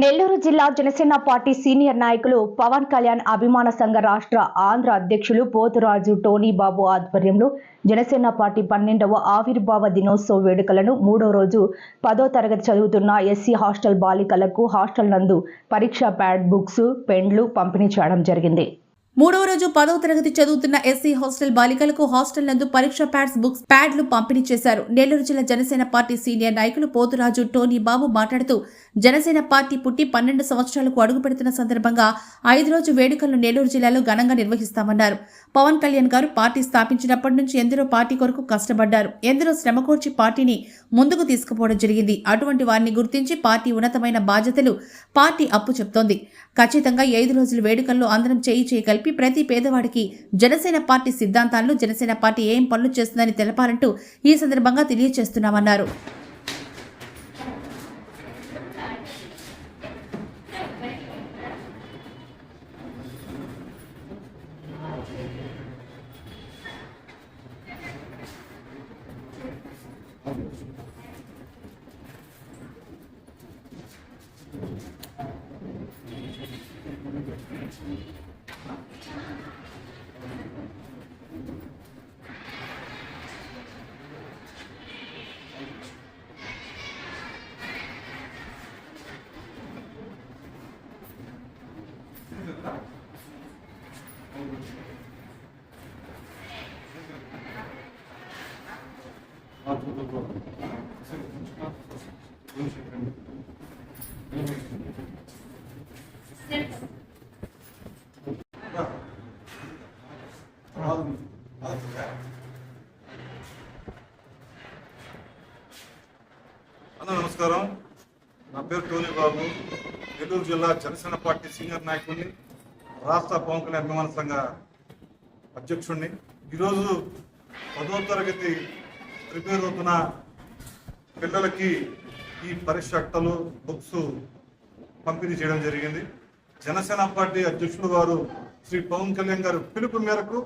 నెల్లూరు జిల్లా Janasena party senior నాయకులు పవన్ కళ్యాణ్ అభిమాన సంఘ రాష్ట్ర ఆంధ్ర అధ్యక్షులు పోతురాజు టోనీ బాబు ఆధ్వర్యంలో జనసేన పార్టీ పన్నెండవ ఆవిర్భావ దినోత్సవ వేడుకలను మూడో రోజు పదో తరగతి చదువుతున్న ఎస్సీ హాస్టల్ బాలికలకు హాస్టల్ నందు పరీక్ష ప్యాడ్ బుక్స్ పెన్లు పంపిణీ చేయడం జరిగింది. మూడవ రోజు పదవ తరగతి చదువుతున్న ఎస్సీ హాస్టల్ బాలికలకు హాస్టల్ నందు పరీక్ష ప్యాడ్స్ బుక్స్ ప్యాడ్లు పంపిణీ చేశారు. నెల్లూరు జిల్లా జనసేన పార్టీ సీనియర్ నాయకులు పోతురాజు టోనీ బాబు మాట్లాడుతూ జనసేన పార్టీ పుట్టి పన్నెండు సంవత్సరాలకు అడుగు పెడుతున్న సందర్భంగా ఐదు రోజు వేడుకలను నెల్లూరు జిల్లాలో ఘనంగా నిర్వహిస్తామన్నారు. పవన్ కళ్యాణ్ గారు పార్టీ స్థాపించినప్పటి నుంచి ఎందరో పార్టీ కొరకు కష్టపడ్డారు. ఎందరో శ్రమకూర్చి పార్టీని ముందుకు తీసుకుపోవడం జరిగింది. అటువంటి వారిని గుర్తించి పార్టీ ఉన్నతమైన బాధ్యతలు పార్టీ అప్పు చెప్తోంది. ఖచ్చితంగా ఐదు రోజుల వేడుకల్లో అందరం చేయి చేయి కలిపి ప్రతి పేదవాడికి జనసేన పార్టీ సిద్ధాంతాలను జనసేన పార్టీ ఏం పనులు చేస్తుందని తెలపాలంటూ ఈ సందర్భంగా తెలియజేస్తున్నామన్నారు. 아, 저도 그, 그, 그, 그, 그, 그, 그, 그, నమస్కారం. నా పేరు టోనీ బాబు. నెల్లూరు జిల్లా జనసేన పార్టీ సీనియర్ నాయకుడిని రాష్ట్ర పవన్ కళ్యాణ్ అభిమాన సంఘ అధ్యక్షుడిని. ఈరోజు పదో తరగతి ప్రిపేర్ అవుతున్న పిల్లలకి ఈ పరీక్ష అట్టలు బుక్స్ పంపిణీ చేయడం జరిగింది. జనసేన పార్టీ అధ్యక్షుడు వారు శ్రీ పవన్ కళ్యాణ్ గారు పిలుపు మేరకు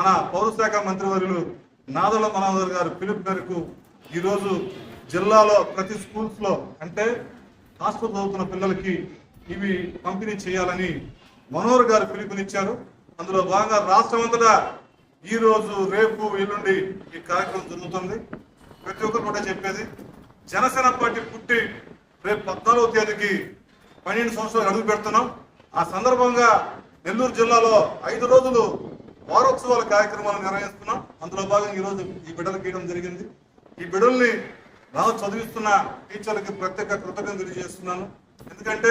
మన పౌరశాఖ మంత్రివర్యులు నాదల మనోహర్ గారు పిలుపు మేరకు ఈరోజు జిల్లాలో ప్రతి స్కూల్స్లో అంటే హాస్టల్ చదువుతున్న పిల్లలకి ఇవి పంపిణీ చేయాలని మనోహర్ గారు పిలుపునిచ్చారు. అందులో భాగంగా రాష్ట్రం అంతటా ఈ రోజు రేపు ఎల్లుండి ఈ కార్యక్రమం జరుగుతుంది. ప్రతి ఒక్కరు కూడా చెప్పేది జనసేన పార్టీ పుట్టి రేపు పద్నాలుగో తేదీకి పన్నెండు సంవత్సరాలు అడుగు పెడుతున్నాం. ఆ సందర్భంగా నెల్లూరు జిల్లాలో ఐదు రోజులు వారోత్సవాల కార్యక్రమాలు నిర్వహిస్తున్నాం. అందులో భాగంగా ఈరోజు ఈ బిడ్డలు గీయడం జరిగింది. ఈ బిడ్డల్ని బాగా చదివిస్తున్న టీచర్లకి ప్రత్యేక కృతజ్ఞతలు తెలియజేస్తున్నాను. ఎందుకంటే